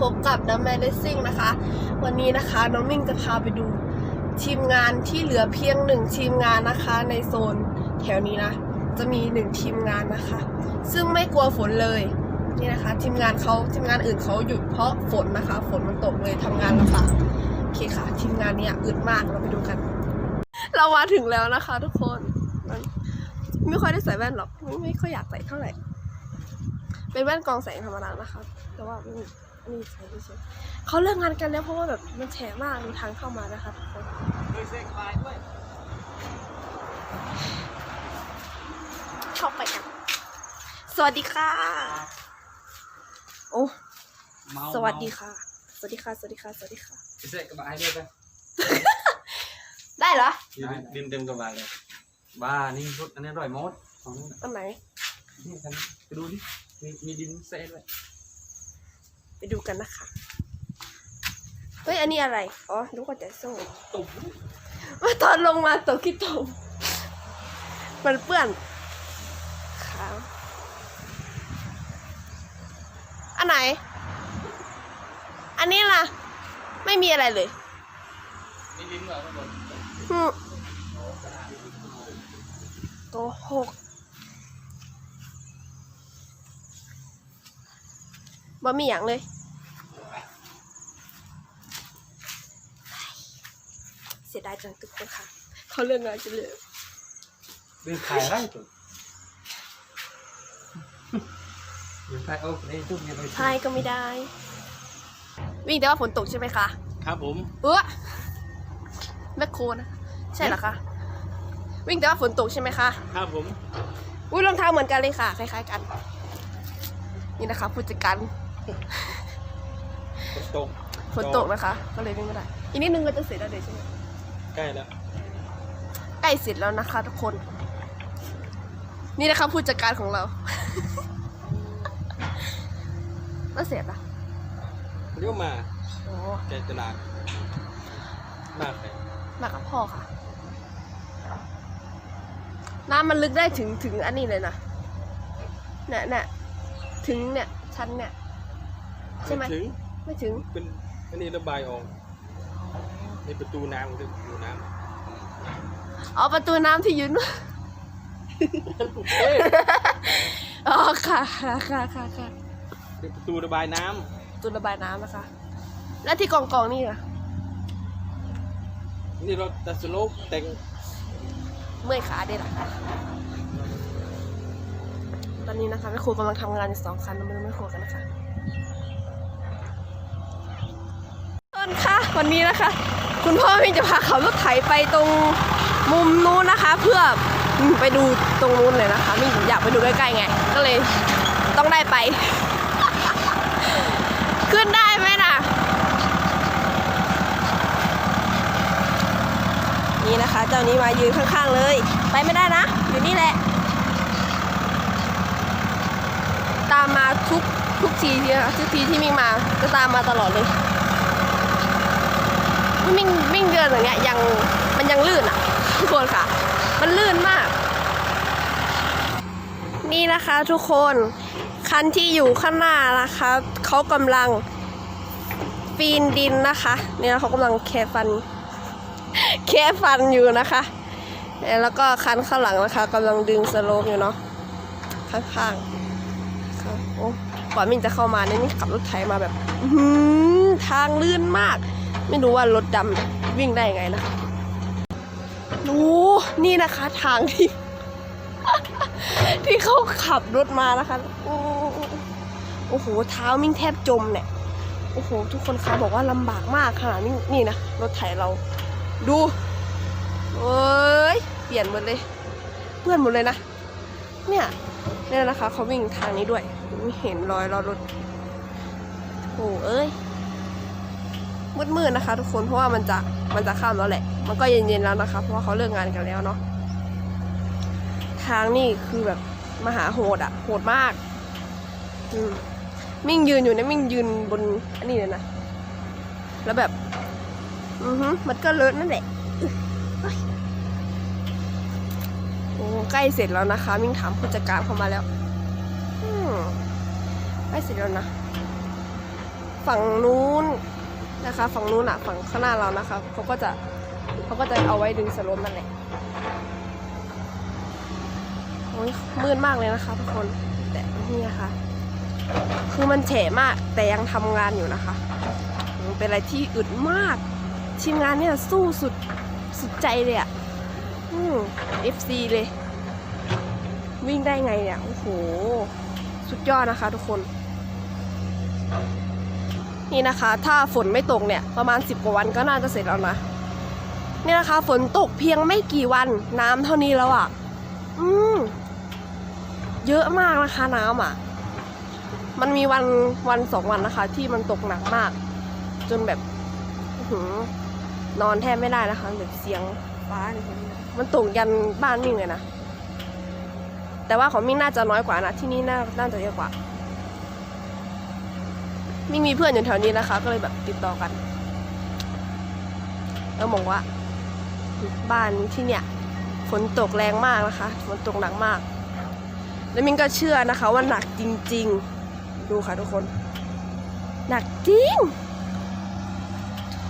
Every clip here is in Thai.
พบกับน้ำแมนเดซิ่งนะคะ วันนี้นะคะน้องมิ่งจะพาไปดูทีมงานที่เหลือเพียงหนึ่งทีมงานนะคะในโซนแถวนี้นะ จะมีหนึ่งทีมงานนะคะ ซึ่งไม่กลัวฝนเลยนี่นะคะ ทีมงานเขาทีมงานอื่นเขาหยุดเพราะฝนนะคะ ฝนมันตกเลยทำงานลำบากโอเคค่ะ ทีมงานเนี้ยอึดมากเราไปดูกัน เรามาถึงแล้วนะคะ ทุกคนมันไม่ค่อยได้ใส่แว่นหรอกไม่ไม่ค่อยอยากใส่เท่าไหร่เป็นแว่นกองแสงธรรมดานะคะ แต่ว่า ไม่มีอันนี้ใส่ไม่ใช่เขาเลิกงานกันแล้วเพราะว่าแบบมันแฉะมากดูทางเข้ามานะคะทุกคนด้วยเส้นคลายด้วยเข้าไปกันสวัสดีค่ะ โอ้เมาสวัสดีค่ะ สวัสดีค่ะ สวัสดีค่ะ สวัสดีค่ะเส้นกระบะให้ด้วยไปได้เหรอดินเต็มกระบะเลย บ้า นี่รถอันนี้อร่อยมดของนี่อันไหนนี่กันไปดูดิ มีมีดินเส้นด้วย ไปดูกันนะคะ เฮ้ย อันนี้อะไร อ๋อดูกว่าแต่โซ่ตุ่มว่าตอนลงมาตกขี้ตมมันเปื้อนขาวอันไหน อันนี้ล่ะ ไม่มีอะไรเลยมีดินเหรอทุกคนฮึโกหกบ่มีอย่างเลย เสียดายจังทุกคนค่ะเขาเรื่องงานจะเลยดินขายไรตัวดินขายโอ้ในตู้เนี่ยไปพายก็ไม่ได้ วิ่งแต่ว่าฝนตกใช่ไหมคะ ครับผม เออแมคโครนะใช่เหรอคะวิ่งแต่ว่าฝนตกใช่ไหมคะ ครับผม อุ้ยรองเท้าเหมือนกันเลยค่ะ คล้าย ๆกัน นี่นะคะผู้จัดการฝนตก ฝนตกนะคะ ก็เลยวิ่งไม่ได้ อีกนิดนึงก็จะเสร็จแล้วเดี๋ยวใช่ไหม ใกล้แล้ว ใกล้เสร็จแล้วนะคะทุกคน นี่นะคะผู้จัดการของเรา แล้วเสร็จละเลี้ยวมาโอ้ใจตลาดมากเลยมากับพ่อค่ะ น้ำมันลึกได้ถึงถึงอันนี้เลยนะเนี่ยเนี่ยถึงเนี่ยชั้นเนี่ย ใช่ไหมถึงไม่ถึงเป็นอันนี้ระบายออกในประตูน้ำคือประตูน้อ๋อประตูน้ำที่ยืนำเฮ้ยอ๋อค่ะค่ะค่ะค่ะค่ะเป็นประตูระบายน้ประตูระบายน้ำนะคะ แล้วที่กองกองๆนี่อะำนี่เราตัดสโลปแต่งเมื่อยขาเด็ดอะตอนนี้นะคะแม่ครูกำลังทำงานอยู่สองคันเราไม่รู้แม่ครูกันนะคะต้นค่ะ วันนี้นะคะ คุณพ่อพี่จะพาขับรถไถไปตรงมุมนู้นนะคะ เพื่อไปดูตรงนู้นเลยนะคะมิ่งอยากไปดูใกล้ๆไง ก็เลยต้องได้ไป ขึ้นได้ไหมน่ะ นี่นะคะ เจ้านี้มายืนข้างๆเลย ไปไม่ได้นะ อยู่นี่แหละ ตามมาทุกทุกทีที่ทุกทีที่มิ่งมาก็ตามมาตลอดเลย มิ่งมิ่งเดินอย่างเงี้ยยังมันยังลื่นอะทุกคนค่ะ มันลื่นมาก นี่นะคะทุกคนคันที่อยู่ข้างหน้านะคะเขากำลังปีนดินนะคะเนี่ยเขากำลังแค่ฟันแค่ฟันอยู่นะคะแล้วก็คันข้างหลังนะคะกำลังดึงสโลปอยู่เนาะข้างๆโอ้ก่อนมินจะเข้ามาเนี่ยนี่ขับรถไถมาแบบหือทางลื่นมาก ไม่รู้ว่ารถดำวิ่งได้ยังไงนะคะโอ้นี่นะคะทางที่ ที่เขาขับรถมานะคะโอ้โอ้โห เท้ามิ่งแทบจมเนี่ย โอ้โห ทุกคนคะบอกว่าลำบากมากขนาดนี้นี่นะ รถไถเรา ดูเอ้ย เปลี่ยนหมดเลย เพื่อนหมดเลยนะ เนี่ยเนี่ยนะคะเขาวิ่งทางนี้ด้วยม่เห็นรอยรอรถโอ้เอ้ย มืดๆนะคะ ทุกคนเพราะว่ามันจะมันจะข้ามแล้วแหละ มันก็เย็นๆแล้วนะคะ เพราะว่าเขาเลิกงานกันแล้วเนาะทางนี่คือแบบมหาโหดอะโหดมากมมิ่งยืนอยู่เนะมิ่งยืนบนอันนี้เลยนะแล้วแบบ อือฮึมันก็เลอะนั่นแหละโอ้ใกล้เสร็จแล้วนะคะ มิ่งถามผู้จัดการเข้ามาแล้วอืมใกล้เสร็จแล้วนะ ฝั่งนู้น นะคะ ฝั่งนู้นอะฝั่งข้างหน้าเรานะคะเขาก็จะเขาก็จะเอาไว้ดึงสโลปนั่นแหละโอ้ยมืดมากเลยนะคะทุกคนแต่นี่นะคะ คือมันแฉะมากแต่ยังทำงานอยู่นะคะเป็นอะไรที่อึดมากทีมงานเนี่ยสู้สุดสุดใจเลยอะ่ะอืม FC เลย วิ่งได้ไงเนี่ย โอ้โห สุดยอดนะคะทุกคน นี่นะคะ ถ้าฝนไม่ตกเนี่ยประมาณ 10 กว่าวันก็น่าจะเสร็จแล้วนะนี่นะคะ ฝนตกเพียงไม่กี่วันน้ำเท่านี้แล้วอะ่ะ อืมเยอะมากนะคะน้ำอะ มันมีวันวันสองวันนะคะ ที่มันตกหนักมาก จนแบบหืนอนแทบไม่ได้นะคะแบบเสียงฟ้าเนี่ยมันตกยันบ้านมิ่งเลยนะแต่ว่าของมิ่งน่าจะน้อยกว่านะที่นี่น่าน่าจะเยอะกว่า มิ่งมีเพื่อนอยู่แถวนี้นะคะ ก็เลยแบบติดต่อกัน แล้วบอกว่า บ้านที่เนี่ยฝนตกแรงมากนะคะฝนตกหนักมาก แล้วมินก็เชื่อนะคะ ว่าหนักจริง ๆ ดูค่ะทุกคน หนักจริง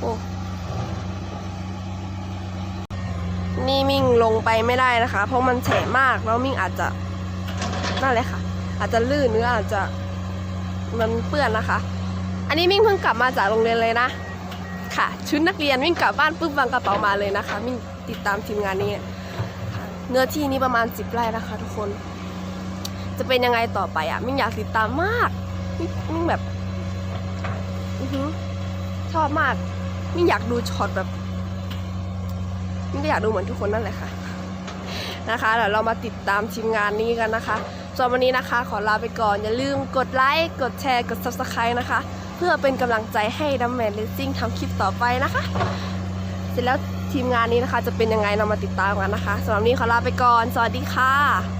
โอ้นี่มิ่งลงไปไม่ได้นะคะ เพราะมันแฉะมากแล้วมิ่งอาจจะนั่นเลยค่ะ อาจจะลื่นหรืออาจจะมันเปื้อนนะคะ อันนี้มิ่งเพิ่งกลับมาจากโรงเรียนเลยนะ ค่ะ ชุดนักเรียนมิ่งกลับบ้านปุ๊บวางกระเป๋ามาเลยนะคะ มิ่งติดตามทีมงานนี้ เนื้อที่นี้ประมาณสิบไร่นะคะ ทุกคน จะเป็นยังไงต่อไปอะ มิ่งอยากติดตามมาก มิ่งมิ่งแบบอือชอบมาก มิ่งอยากดูช็อตแบบ มิ่งก็อยากดูเหมือนทุกคนนั่นแหละค่ะนะคะเดี๋ยวเรามาติดตามทีมงานนี้กันนะคะส่วนวันนี้นะคะ ขอลาไปก่อน อย่าลืมกดไลค์ กดแชร์ กด subscribe นะคะ เพื่อเป็นกำลังใจให้ดัมแมนเลสซิ่งทำคลิปต่อไปนะคะ เสร็จแล้วทีมงานนี้นะคะ จะเป็นยังไงเรามาติดตามกันนะคะสำหรับนนี้ขอลาไปก่อน สวัสดีค่ะ